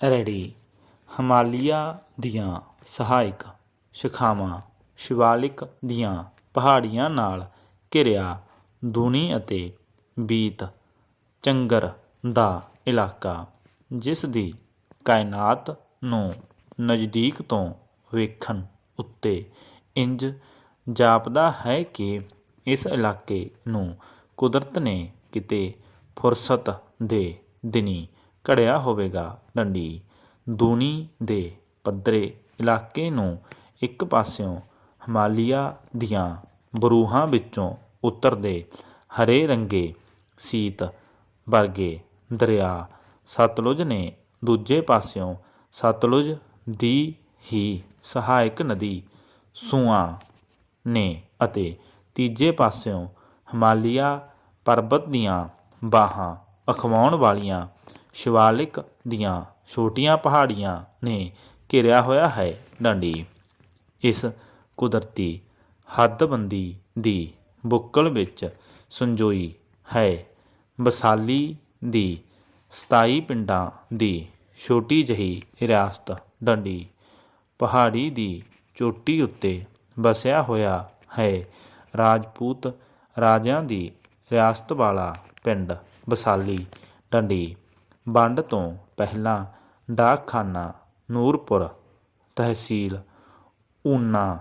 Ready. Himalaya ਦੀਆਂ ਸਹਾਇਕ ਸ਼ਾਖਾਵਾਂ ਸ਼ਿਵਾਲਿਕ ਦੀਆਂ ਪਹਾੜੀਆਂ ਨਾਲ ਘਿਰਿਆ ਦੂਣੀ ਅਤੇ ਬੀਤ ਚੰਗਰ ਦਾ ਇਲਾਕਾ, ਜਿਸ ਦੀ ਕਾਇਨਾਤ ਨੂੰ ਨਜ਼ਦੀਕ ਤੋਂ ਵੇਖਣ ਉੱਤੇ ਇੰਜ ਜਾਪਦਾ ਹੈ ਕਿ ਇਸ ਇਲਾਕੇ ਨੂੰ ਕੁਦਰਤ ਨੇ ਕਿਤੇ ਫੁਰਸਤ ਦੇ ਦਿਨੀ ਘੜਿਆ ਹੋਵੇਗਾ। ਡੰਡੀ ਦੂਣੀ ਦੇ ਪੱਧਰੇ ਇਲਾਕੇ ਨੂੰ ਇੱਕ ਪਾਸਿਓਂ ਹਿਮਾਲਿਆ ਦੀਆਂ ਬਰੂਹਾਂ ਵਿੱਚੋਂ ਉਤਰਦੇ ਹਰੇ ਰੰਗੇ ਸੀਤ ਵਰਗੇ ਦਰਿਆ ਸਤਲੁਜ ਨੇ ਦੂਜੇ ਪਾਸਿਓਂ ਸਤਲੁਜ ਦੀ ਹੀ ਸਹਾਇਕ ਨਦੀ ਸੂਆਂ ਨੇ ਅਤੇ ਤੀਜੇ ਪਾਸਿਓਂ ਹਿਮਾਲਿਆ ਪਰਬਤ ਦੀਆਂ ਬਾਹਾਂ ਅਖਵਾਉਣ ਵਾਲੀਆਂ ਸ਼ਿਵਾਲਿਕ ਦੀਆਂ ਛੋਟੀਆਂ ਪਹਾੜੀਆਂ ਨੇ ਘਿਰਿਆ ਹੋਇਆ ਹੈ ਡਾਂਡੀ। ਇਸ ਕੁਦਰਤੀ ਹੱਦਬੰਦੀ ਦੀ ਬੁੱਕਲ ਵਿੱਚ ਸੰਜੋਈ ਹੈ। ਬਸਾਲੀ ਦੀ 27 ਪਿੰਡਾਂ ਦੀ ਛੋਟੀ ਜਿਹੀ ਰਿਆਸਤ ਡੰਡੀ ਪਹਾੜੀ ਦੀ ਚੋਟੀ ਉੱਤੇ ਵਸਿਆ ਹੋਇਆ ਹੈ। ਰਾਜਪੂਤ ਰਾਜਿਆਂ ਦੀ ਰਿਆਸਤ ਵਾਲਾ ਪਿੰਡ ਬਸਾਲੀ ਡੰਡੀ ਵੰਡ ਤੋਂ ਪਹਿਲਾਂ ਡਾਕਖਾਨਾ, ਨੂਰਪੁਰ ਤਹਿਸੀਲ, ਊਨਾ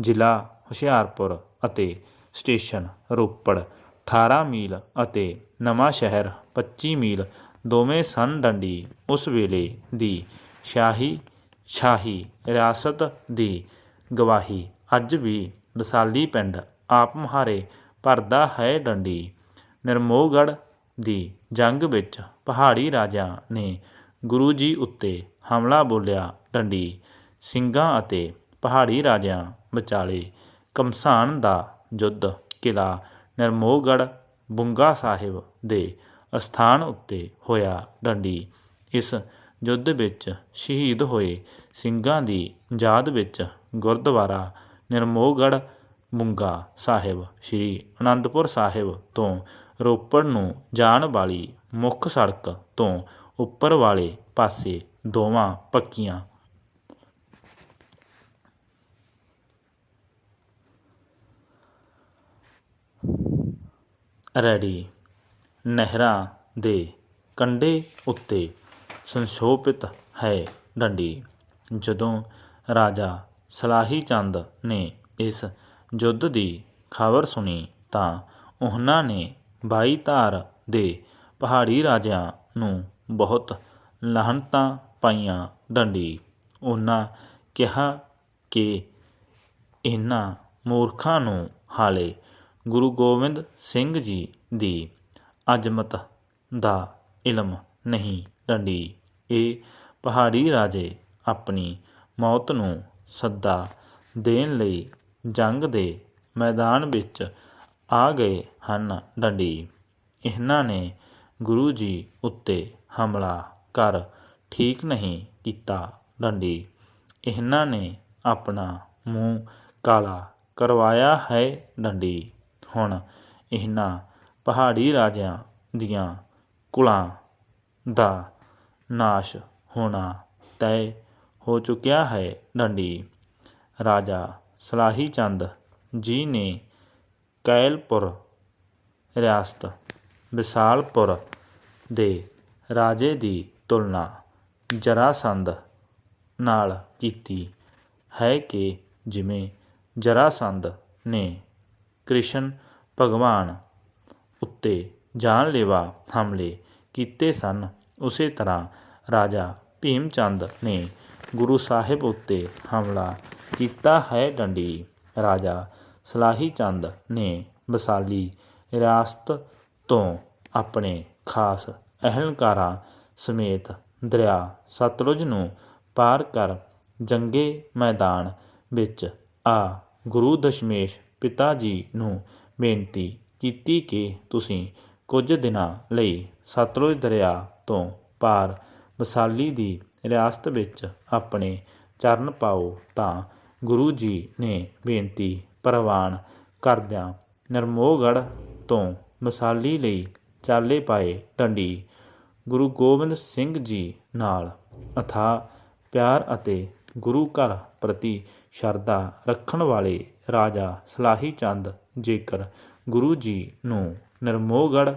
ਜ਼ਿਲ੍ਹਾ ਹੁਸ਼ਿਆਰਪੁਰ ਅਤੇ ਸਟੇਸ਼ਨ ਰੋਪੜ 18 ਮੀਲ ਅਤੇ ਨਵਾਂ ਸ਼ਹਿਰ 25 ਮੀਲ ਦੋਵੇਂ ਸਨ ਡੰਡੀ ਉਸ ਵੇਲੇ ਦੀ ਸ਼ਾਹੀ ਸ਼ਾਹੀ ਰਿਆਸਤ ਦੀ ਗਵਾਹੀ। ਅੱਜ ਵੀ ਬਸਾਲੀ ਪਿੰਡ ਆਪ ਮੁਹਾਰੇ ਭਰਦਾ ਹੈ ਡੰਡੀ। ਨਿਰਮੋਹਗੜ੍ਹ ਦੀ ਜੰਗ ਵਿੱਚ ਪਹਾੜੀ ਰਾਜਿਆਂ ਨੇ ਗੁਰੂ ਜੀ ਉੱਤੇ ਹਮਲਾ ਬੋਲਿਆ, ਡੰਡੀ ਸਿੰਘਾਂ ਅਤੇ ਪਹਾੜੀ ਰਾਜਿਆਂ ਵਿਚਾਲੇ ਕਮਸਾਨ ਦਾ ਯੁੱਧ ਕਿਲਾ ਨਿਰਮੋਹਗੜ੍ਹ ਬੁੰਗਾ ਸਾਹਿਬ ਦੇ ਅਸਥਾਨ ਉੱਤੇ ਹੋਇਆ, ਡੰਡੀ ਇਸ ਯੁੱਧ ਵਿੱਚ ਸ਼ਹੀਦ ਹੋਏ ਸਿੰਘਾਂ ਦੀ ਯਾਦ ਵਿੱਚ ਗੁਰਦੁਆਰਾ ਨਿਰਮੋਹਗੜ੍ਹ ਬੁੰਗਾ ਸਾਹਿਬ, ਸ੍ਰੀ ਅਨੰਦਪੁਰ ਸਾਹਿਬ ਤੋਂ ਰੋਪੜ ਨੂੰ ਜਾਣ ਵਾਲੀ ਮੁੱਖ ਸੜਕ ਤੋਂ ਉੱਪਰ ਵਾਲੇ ਪਾਸੇ ਦੋਵਾਂ ਪੱਕੀਆਂ। ਰੈਡੀ। ਨਹਿਰਾਂ ਦੇ ਕੰਢੇ ਉੱਤੇ ਸੰਸ਼ੋਭਿਤ ਹੈ ਡੰਡੀ। ਜਦੋਂ ਰਾਜਾ ਸਲਾਹੀ ਚੰਦ ਨੇ ਇਸ ਯੁੱਧ ਦੀ ਖਬਰ ਸੁਣੀ ਤਾਂ ਉਹਨਾਂ ਨੇ ਬਾਈ ਧਾਰ ਦੇ ਪਹਾੜੀ ਰਾਜਿਆਂ ਨੂੰ ਬਹੁਤ ਲਾਹਨਤਾਂ ਪਾਈਆਂ ਡੰਡੀ। ਉਹਨਾਂ ਕਿਹਾ ਕਿ ਇਹਨਾਂ ਮੂਰਖਾਂ ਨੂੰ ਹਾਲੇ ਗੁਰੂ ਗੋਬਿੰਦ ਸਿੰਘ ਜੀ ਦੀ ਅਜ਼ਮਤ ਦਾ ਇਲਮ ਨਹੀਂ ਡੰਡੀ। ਇਹ ਪਹਾੜੀ ਰਾਜੇ ਆਪਣੀ ਮੌਤ ਨੂੰ ਸੱਦਾ ਦੇਣ ਲਈ ਜੰਗ ਦੇ ਮੈਦਾਨ ਵਿੱਚ ਆ ਗਏ ਹਨ ਡੰਡੀ ਇਹਨਾਂ ਨੇ ਗੁਰੂ ਜੀ ਉੱਤੇ ਹਮਲਾ ਕਰ ਠੀਕ ਨਹੀਂ ਕੀਤਾ ਡੰਡੀ ਇਹਨਾਂ ਨੇ ਆਪਣਾ ਮੂੰਹ ਕਾਲਾ ਕਰਵਾਇਆ ਹੈ ਡੰਡੀ ਹੁਣ ਇਹਨਾਂ ਪਹਾੜੀ ਰਾਜਿਆਂ ਦੀਆਂ ਕੁਲਾਂ ਦਾ ਨਾਸ਼ ਹੋਣਾ ਤੈਅ ਹੋ ਚੁੱਕਿਆ ਹੈ ਡੰਡੀ ਰਾਜਾ ਸਲਾਹੀ ਚੰਦ ਜੀ ਨੇ ਕੈਲਪੁਰ, ਰਿਆਸਤ ਵਿਸਾਲਪੁਰ ਦੇ ਰਾਜੇ ਦੀ ਤੁਲਨਾ ਜਰਾਸੰਧ ਨਾਲ ਕੀਤੀ ਹੈ ਕਿ ਜਿਵੇਂ ਜਰਾਸੰਧ ਨੇ ਕ੍ਰਿਸ਼ਨ ਭਗਵਾਨ ਉੱਤੇ ਜਾਨਲੇਵਾ ਹਮਲੇ ਕੀਤੇ ਸਨ, ਉਸੇ ਤਰ੍ਹਾਂ ਰਾਜਾ ਭੀਮ ਚੰਦ ਨੇ ਗੁਰੂ ਸਾਹਿਬ ਉੱਤੇ ਹਮਲਾ ਕੀਤਾ ਹੈ। ਡੰਡੀ ਰਾਜਾ ਸਲਾਹੀ ਚੰਦ ਨੇ ਬਸਾਲੀ ਰਿਆਸਤ ਤੋਂ ਆਪਣੇ ਖਾਸ ਅਹਿਲਕਾਰਾਂ ਸਮੇਤ ਦਰਿਆ ਸਤਲੁਜ ਨੂੰ ਪਾਰ ਕਰ ਜੰਗੇ ਮੈਦਾਨ ਵਿੱਚ ਆ ਗੁਰੂ ਦਸ਼ਮੇਸ਼ ਪਿਤਾ ਜੀ ਨੂੰ ਬੇਨਤੀ ਕੀਤੀ ਕਿ ਤੁਸੀਂ ਕੁਝ ਦਿਨਾਂ ਲਈ ਸਤਲੁਜ ਦਰਿਆ ਤੋਂ ਪਾਰ ਬਸਾਲੀ ਦੀ ਰਿਆਸਤ ਵਿੱਚ ਆਪਣੇ ਚਰਨ ਪਾਓ ਤਾਂ ਗੁਰੂ ਜੀ ਨੇ ਬੇਨਤੀ ਪ੍ਰਵਾਨ ਕਰਦਿਆਂ ਨਿਰਮੋਹਗੜ੍ਹ ਤੋਂ ਮਸਾਲੀ ਲਈ ਚਾਲੇ ਪਾਏ ਡੰਡੀ ਗੁਰੂ ਗੋਬਿੰਦ ਸਿੰਘ ਜੀ ਨਾਲ ਅਥਾਹ ਪਿਆਰ ਅਤੇ ਗੁਰੂ ਘਰ ਪ੍ਰਤੀ ਸ਼ਰਧਾ ਰੱਖਣ ਵਾਲੇ ਰਾਜਾ ਸਲਾਹੀ ਚੰਦ ਜੇਕਰ ਗੁਰੂ ਜੀ ਨੂੰ ਨਿਰਮੋਹਗੜ੍ਹ